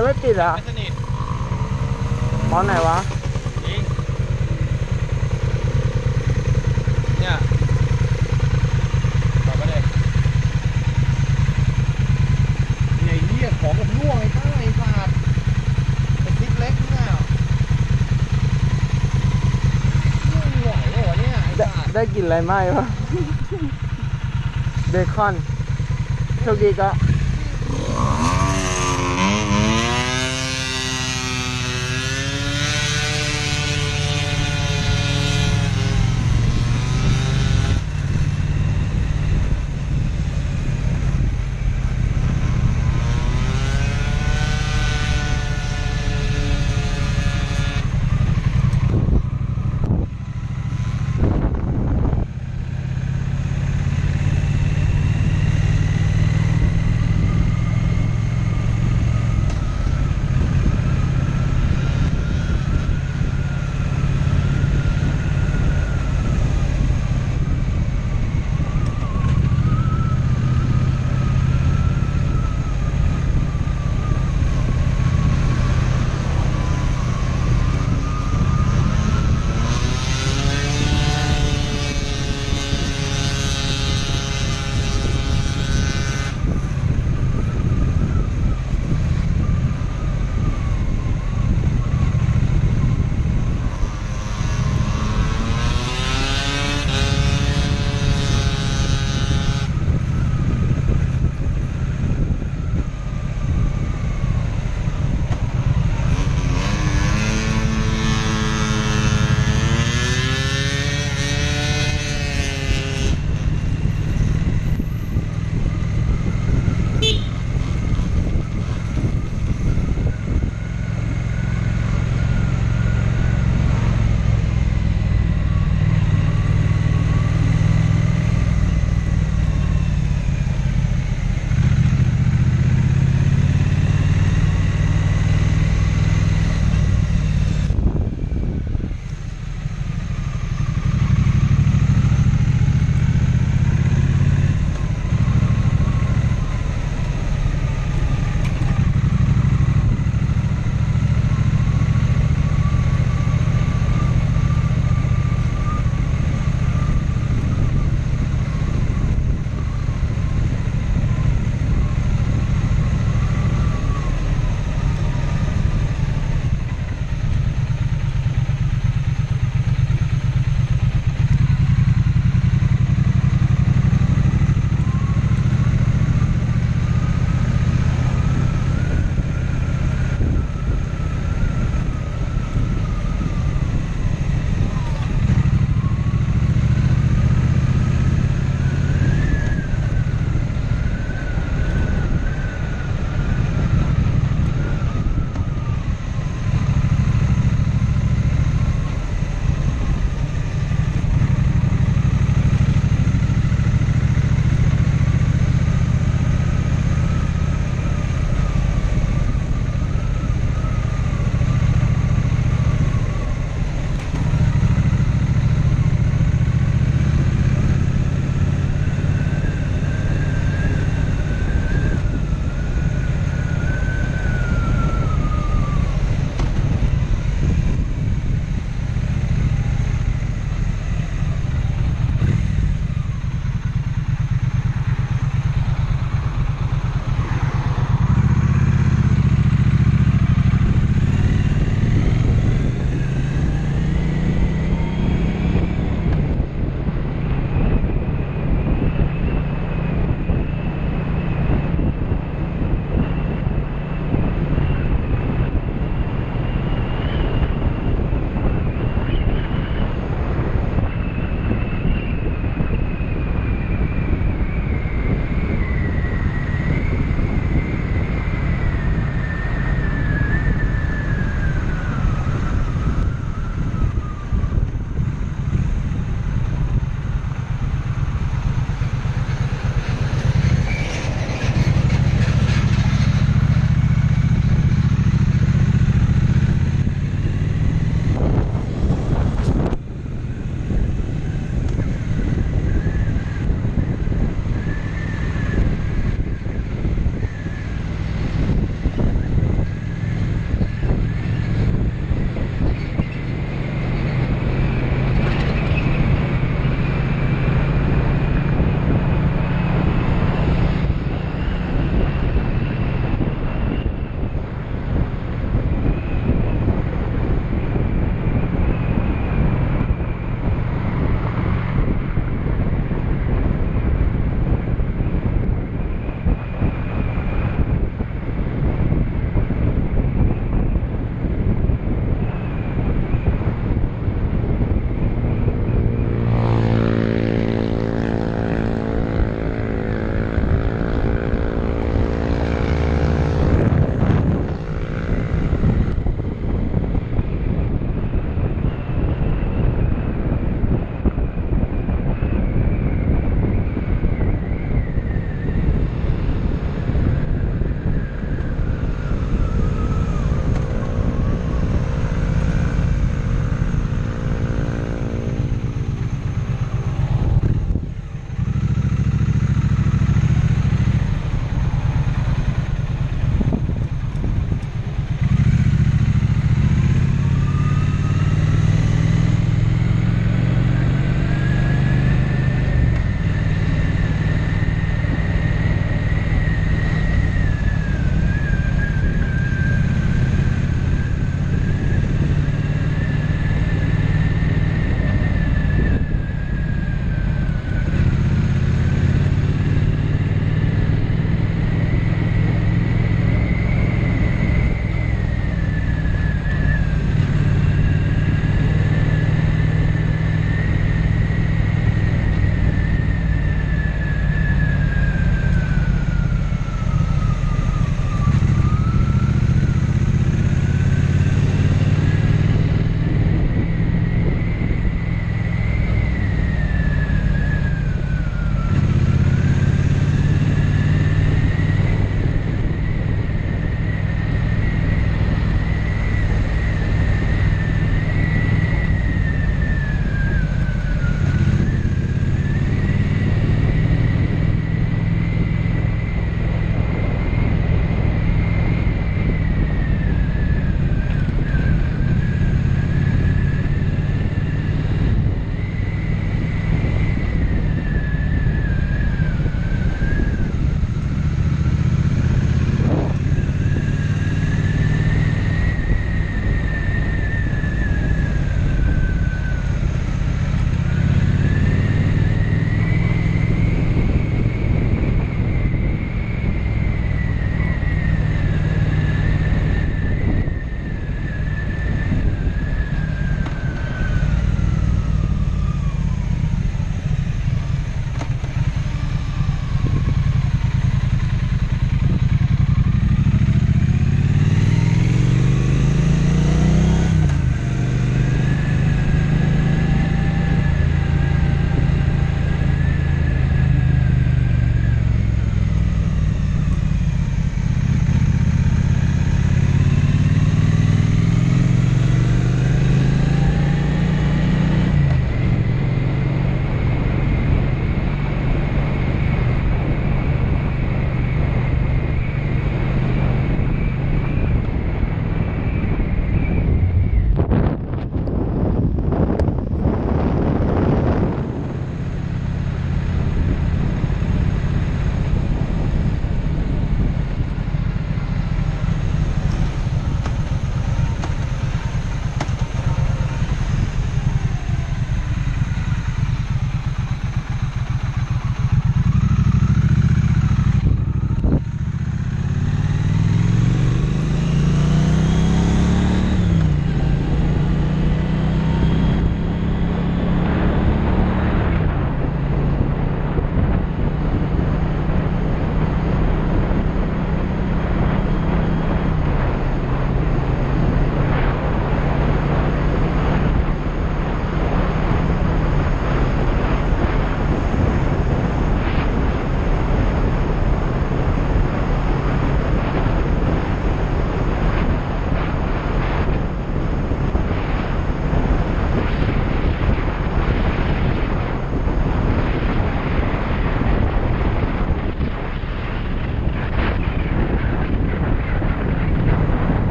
ังไม่เหรอะไม่สนิทเพรไหนวะ จริงเนี่ยต่อไปเลยเนี่ยไอ้เหี้ยของกับล่วงไอ้ข้าไอ้สัตว์ไอ้ติ๊กเล็กเนี่ยล่วงไหวเหรอเนี่ยไอ้ได้สัตว์ได้กลินอะไรไหมวะ เบคอนโชคดีก็